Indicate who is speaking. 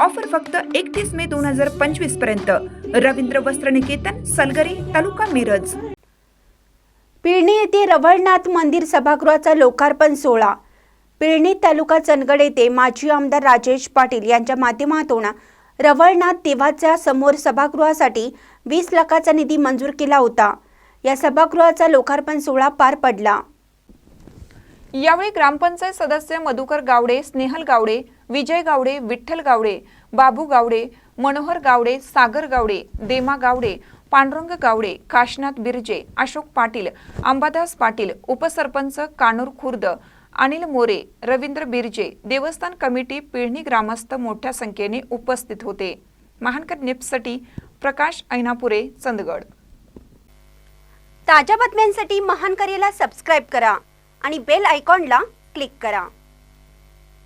Speaker 1: Offer फक्त एकतीस मे दोन हजार पंचवीसपर्यंत. रवींद्र वस्त्र निकेतन सलगरे तालुका मिरज.
Speaker 2: पिळणी येथे रवळनाथ मंदिर सभागृहाचा लोकार्पण सोहळा. पिळणी तालुका चंदगड येथे माजी आमदार राजेश पाटील यांच्या माध्यमातून रवळनाथ देवाच्या समोर सभागृहासाठी वीस लाखाचा निधी मंजूर केला होता. या सभागृहाचा लोकार्पण सोहळा पार पडला.
Speaker 3: यावेळी ग्रामपंचायत सदस्य मधुकर गावडे स्नेहल गावडे विजय गावडे विठ्ठल गावडे बाबू गावडे मनोहर गावडे सागर गावडे देमा गावडे पांडुरंग गावडे काशनाथ बिर्जे अशोक पाटील अंबादास पाटील उपसरपंच कानूर खुर्द अनिल मोरे रवींद्र बिर्जे देवस्थान कमिटी पिळणी ग्रामस्थ मोठ्या संख्येने उपस्थित होते. महानकर निप्ससाठी प्रकाश ऐनापुरे चंदगड.
Speaker 2: ताज्या बातम्यांसाठी महान करेला सबस्क्राईब करा आणि बेल आयकॉनला क्लिक करा.